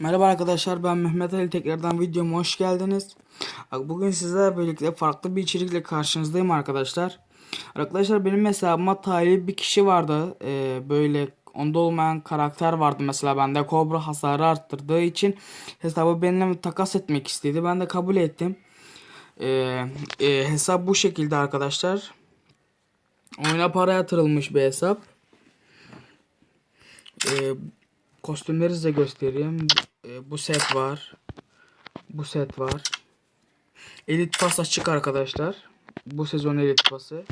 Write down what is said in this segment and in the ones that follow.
Merhaba arkadaşlar ben Mehmet Ali tekrardan videoma hoş geldiniz. Bugün sizlerle birlikte farklı bir içerikle karşınızdayım arkadaşlar. Arkadaşlar benim hesabıma talih bir kişi vardı. Ee, böyle onda olmayan karakter vardı mesela bende kobra hasarı arttırdığı için hesabı benimle takas etmek istedi. Ben de kabul ettim. Ee, e, hesap bu şekilde arkadaşlar. Oyuna para yatırılmış bir hesap. Ee, kostümleri size göstereyim. Ee, bu set var. Bu set var. Elit pas açık arkadaşlar. Bu sezon elit pası.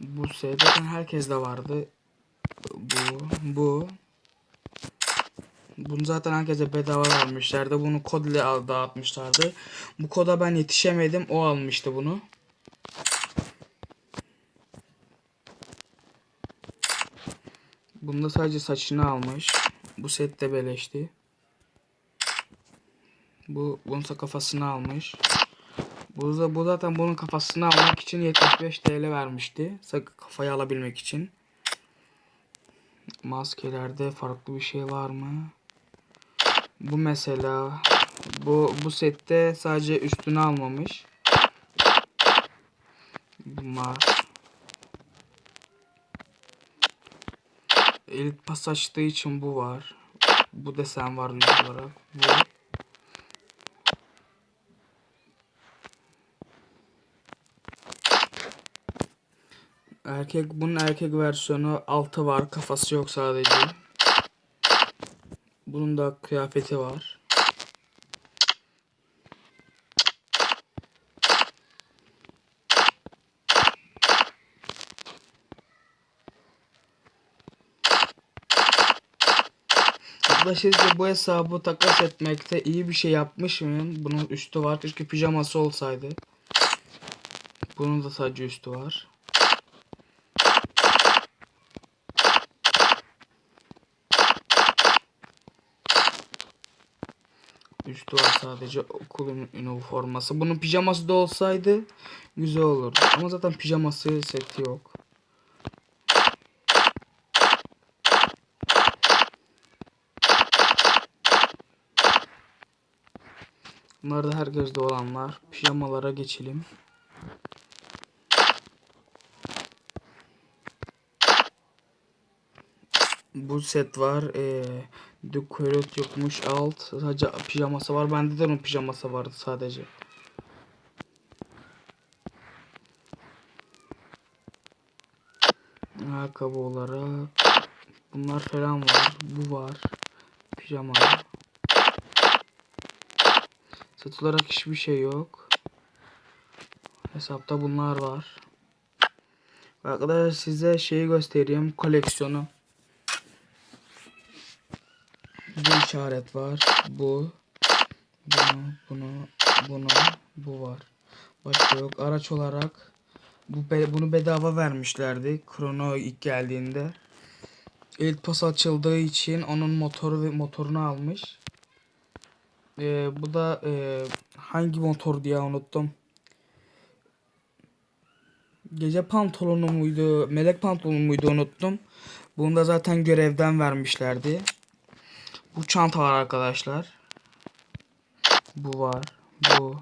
Bu set zaten herkes de vardı. Bu, bu. Bunu zaten herkese bedava vermişlerdi. Bunu kod ile dağıtmışlardı. Bu koda ben yetişemedim. O almıştı bunu. Bunda sadece saçını almış. Bu set de beleşti. Bu bunun kafasını almış. Bu, da- bu zaten bunun kafasını almak için 75 TL vermişti. Sak kafayı alabilmek için. Maskelerde farklı bir şey var mı? Bu mesela bu bu sette sadece üstünü almamış. Bunlar elit pas açtığı için bu var. Bu desen var yüz olarak. Bu. Erkek bunun erkek versiyonu altı var. Kafası yok sadece. Bunun da kıyafeti var. Arkadaşlar bu hesabı takas etmekte iyi bir şey yapmış mıyım? Bunun üstü var. Keşke pijaması olsaydı. Bunun da sadece üstü var. Üstü var sadece okulun üniforması. Bunun pijaması da olsaydı güzel olurdu. Ama zaten pijaması seti yok. Bunlar da herkeste olanlar. Pijamalara geçelim. Bu set var. Ee, Dukorot yokmuş alt. Sadece pijaması var. Bende de onun pijaması vardı sadece. Ayakkabı olarak bunlar falan var. Bu var. Pijama. Set olarak hiçbir şey yok. Hesapta bunlar var. Arkadaşlar size şeyi göstereyim. Koleksiyonu. Bu işaret var. Bu. Bunu, bunu, bunu, bu var. Başka yok. Araç olarak bu be- bunu bedava vermişlerdi. Krono ilk geldiğinde. Elit pas açıldığı için onun motoru ve motorunu almış. Ee, bu da e, hangi motor diye unuttum. Gece pantolonu muydu, melek pantolonu muydu unuttum. Bunu da zaten görevden vermişlerdi. Bu çanta var arkadaşlar. Bu var. Bu.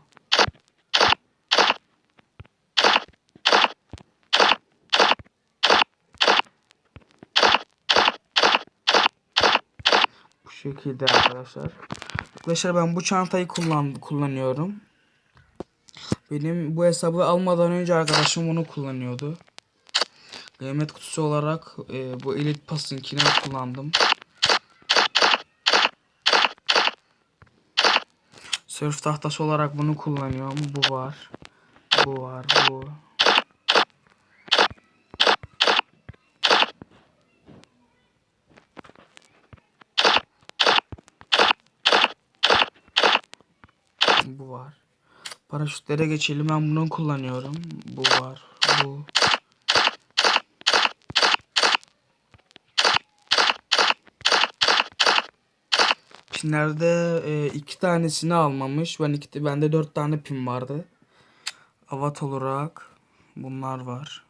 Bu şekilde arkadaşlar. Arkadaşlar ben bu çantayı kullan kullanıyorum. Benim bu hesabı almadan önce arkadaşım bunu kullanıyordu. Kıymet kutusu olarak e, bu Elite Pass'ınkini kullandım. Sörf tahtası olarak bunu kullanıyorum. Bu var. Bu var. Bu. Bu var. Paraşütlere geçelim. Ben bunu kullanıyorum. Bu var. Bu. Pinlerde e, iki tanesini almamış. Ben iki, bende dört tane pin vardı. Avat olarak bunlar var.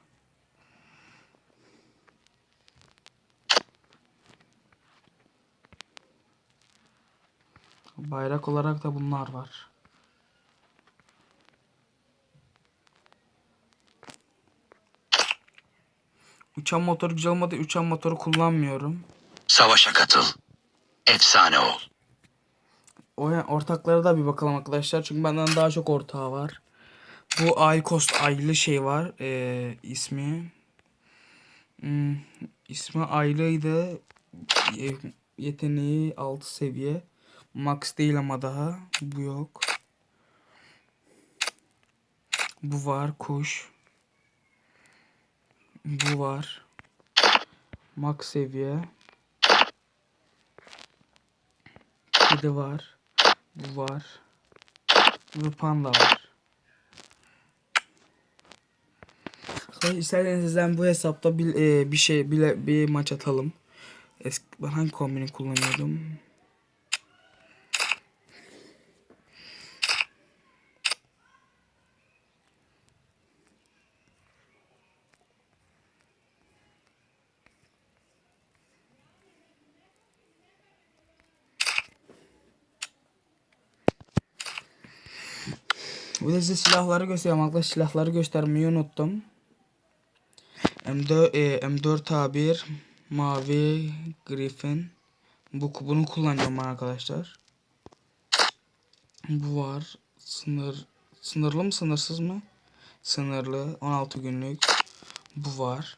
Bayrak olarak da bunlar var. Uçan motoru güzel olmadı. Uçan motoru kullanmıyorum. Savaşa katıl. Efsane ol. O ortaklara da bir bakalım arkadaşlar. Çünkü benden daha çok ortağı var. Bu Aykost aylı şey var. Ee, ismi. Hmm, ismi aylıydı. Ye- Yeteneği 6 seviye. Max değil ama daha. Bu yok. Bu var kuş. Bu var. Max seviye. Kedi var. Bu var. Ve panda var. Sonra isterseniz sizden bu hesapta bir, e, bir şey bile bir maç atalım. Eski hangi kombini kullanıyordum? Bir de size silahları göstereyim arkadaşlar. Silahları göstermeyi unuttum. M4, e, M4A1 mavi Griffin. Bu bunu kullanıyorum arkadaşlar. Bu var. Sınır sınırlı mı sınırsız mı? Sınırlı 16 günlük. Bu var.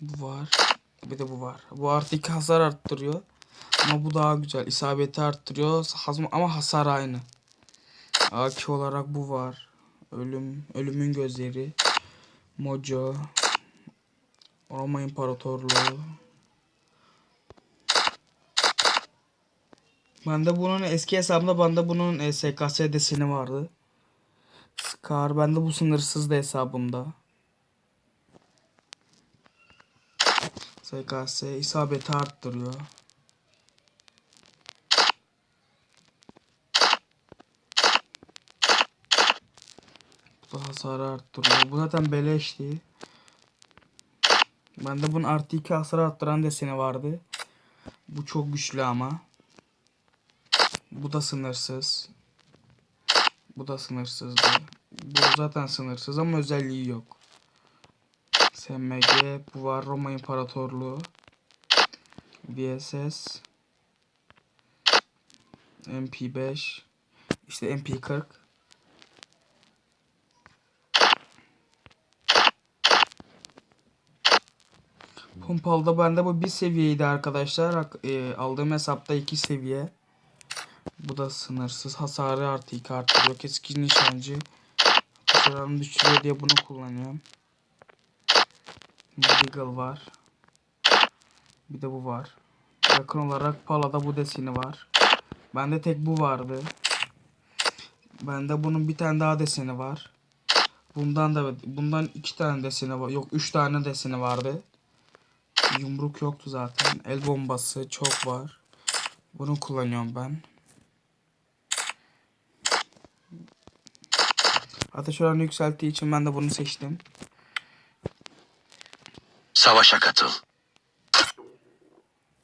Bu var. Bir de bu var. Bu artı 2 hasar arttırıyor. Ama bu daha güzel. İsabeti arttırıyor. Hazm ama hasar aynı. AK olarak bu var. Ölüm, ölümün gözleri. Mojo. Roma İmparatorluğu. Bende bunun eski hesabımda bende bunun e, SKS deseni vardı. Scar bende bu sınırsız da hesabımda. SKS isabeti arttırıyor. Da hasarı arttırıyor. Bu zaten beleşti. Bende bunun artı 2 hasar arttıran deseni vardı. Bu çok güçlü ama. Bu da sınırsız. Bu da sınırsızdı. Bu zaten sınırsız ama özelliği yok. SMG, bu var Roma İmparatorluğu. VSS. MP5. İşte MP40. Pompalı'da bende bu bir seviyeydi arkadaşlar. E, aldığım hesapta iki seviye. Bu da sınırsız. Hasarı artı iki artırıyor. Keskin nişancı. Hasarını düşürüyor diye bunu kullanıyorum. Deagle var. Bir de bu var. Yakın olarak Pala'da bu deseni var. Bende tek bu vardı. Bende bunun bir tane daha deseni var. Bundan da bundan iki tane deseni var. Yok üç tane deseni vardı. Yumruk yoktu zaten. El bombası çok var. Bunu kullanıyorum ben. Ateş oranı yükselttiği için ben de bunu seçtim. Savaşa katıl.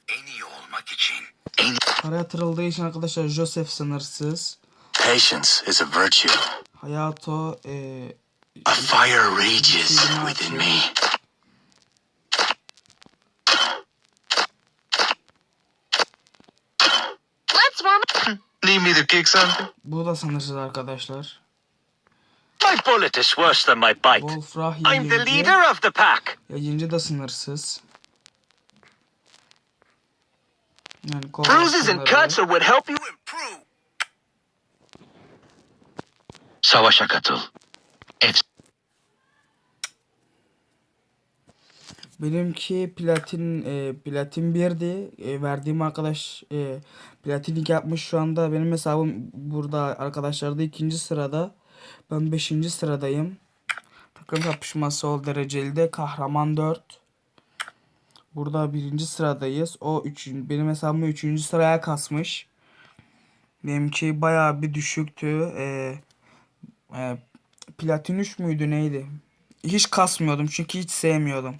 En iyi olmak için en Para yatırıldığı için arkadaşlar Joseph sınırsız. Patience is a virtue. Hayato e, A fire rages within me. Need me something? bu da sınırsız arkadaşlar. My bullet is worse than my bite. Wolfrah I'm the leader of the pack. Yayıncı da sınırsız. Yani Bruises and cuts are what help you improve. Savaşa katıl. Benimki platin e, platin 1'di. E, verdiğim arkadaş e, platinik yapmış şu anda. Benim hesabım burada arkadaşlarda ikinci sırada. Ben beşinci sıradayım. Takım kapışması ol dereceli de kahraman 4. Burada birinci sıradayız. O üçün, benim hesabımı üçüncü sıraya kasmış. Benimki bayağı bir düşüktü. Ee, e, platin 3 müydü neydi? Hiç kasmıyordum çünkü hiç sevmiyordum.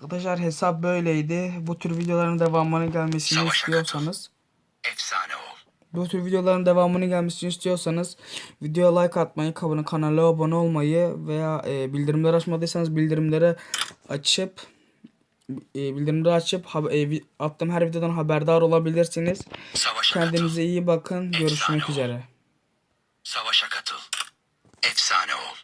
Arkadaşlar hesap böyleydi. Bu tür videoların devamını gelmesini Savaşa istiyorsanız Efsane ol. bu tür videoların devamını gelmesini istiyorsanız videoya like atmayı, kanala, kanala abone olmayı veya e, bildirimleri açmadıysanız bildirimleri açıp e, bildirimleri açıp e, attığım her videodan haberdar olabilirsiniz. Savaşa katıl. Kendinize iyi bakın. Görüşmek üzere. Savaşa katıl. Efsane ol.